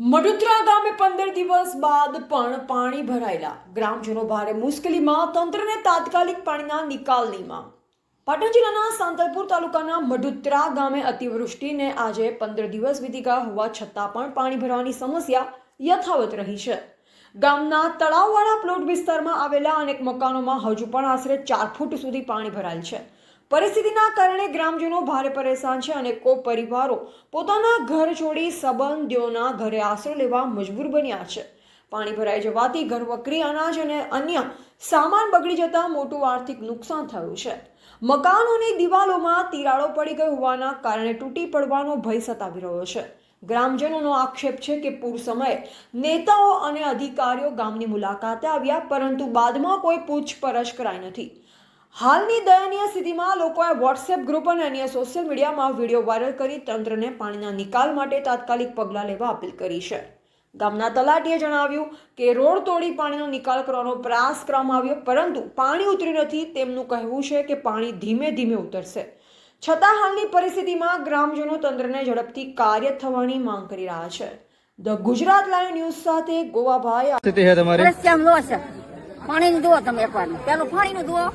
મડુત્રા ગામે પંદર દિવસ બાદ પણ પાણી ભરાયેલા. ગ્રામજનો ભારે મુશ્કેલીમાં તંત્રને તાત્કાલિક પાણીના નિકાલની માંગ. પાટણ જિલ્લાના સાંતલપુર તાલુકાના મડુત્રા ગામે અતિવૃષ્ટિને આજે પંદર દિવસ વીતી ગયા હોવા છતાં પણ પાણી ભરવાની સમસ્યા યથાવત રહી છે. ગામના તળાવવાળા પ્લોટ વિસ્તારમાં આવેલા અનેક મકાનોમાં હજુ પણ આશરે ચાર ફૂટ સુધી પાણી ભરાયેલ છે. પરિસ્થિતિના કારણે ગ્રામજનો ભારે પરેશાન છે અને કો પરિવારો પોતાના ઘર છોડી સંબંધીઓના ઘરે આશરો લેવા મજબૂર બન્યા છે. પાણી ભરાઈ જવાથી ઘર વકરી અનાજ અને અન્ય સામાન બગડી જતા મોટું આર્થિક નુકસાન થયું છે. મકાનોની દિવાલોમાં તિરાડો પડી ગઈ હોવાના કારણે તૂટી પડવાનો ભય સતાવી રહ્યો છે. ગ્રામજનોનો આક્ષેપ છે કે પૂર સમયે નેતાઓ અને અધિકારીઓ ગામની મુલાકાતે આવ્યા, પરંતુ બાદમાં કોઈ પૂછપરછ કરાઈ નથી. હાલની દયનીય સ્થિતિમાં લોકોએ વોટ્સએપ ગ્રુપ અને અન્ય સોશિયલ મીડિયામાં વીડિયો વાયરલ કરી તંત્રને પાણીના નિકાલ માટે તાત્કાલિક પગલાં લેવા અપીલ કરી છે. ગામના તલાટીએ જણાવ્યું કે રોડ તોડી પાણીનો નિકાલ કરવાનો પ્રયાસ કરવામાં આવ્યો પરંતુ પાણી ઉતરી નથી તેમનું કહેવું છે કે પાણી ધીમે ધીમે ઉતરશે. છતાં હાલની પરિસ્થિતિમાં ગ્રામજનો તંત્રને ઝડપથી કાર્ય થવાની માંગ કરી રહ્યા છે. ધ ગુજરાત લાઈવ ન્યૂઝ સાથે ગોવાભાઈ સ્થિતિ છે તમારી? રસ્તા લો જુઓ તમે એકવાર પેલું પાણીનું જુઓ.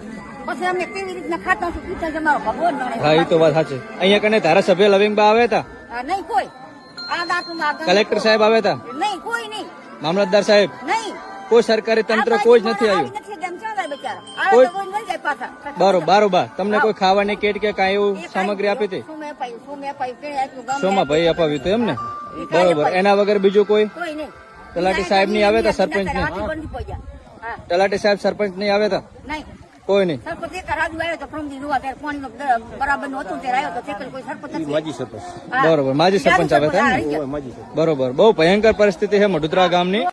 પછી અમને કેવી રીતના ખાતા છું પીતા જમાવો ભગવાન જાણે. હા એ તો વાત સાચી. અહીંયા કને ધારાસભ્ય લવિંગબા આવ્યા હતા નહીં કોઈ. આ દાંતમાં કલેક્ટર સાહેબ આવ્યા હતા નહીં કોઈ નહીં. મામલતદાર સાહેબ? નહીં. કોઈ સરકારી તંત્ર કોઈ જ નથી આવ્યું. બરોબર બરોબર. તમને કોઈ ખાવાની કેટ કે કાંઈ એવું સામગ્રી આપી હતી? શોમાં ભાઈ અપાવ્યું હતું એમ ને બરોબર. એના વગર બીજું કોઈ? તલાટી સાહેબ નહીં આવે તા સરપંચ નહીં? તલાટી સાહેબ સરપંચ નહીં આવ્યા હતા નહીં. કોઈ નહીં. સરપંચ એક રાજુ આવ્યો તો પ્રમદી જોવા ત્યારે પાણી બરાબરનું હતું ત્યારે આવ્યો તો તે કોઈ સરપંચ નથી. સરપંચ. બરોબર માજી સરપંચ ને? હા, બરોબર બહુ ભયંકર પરિસ્થિતિ છે મઢુતરા ગામની.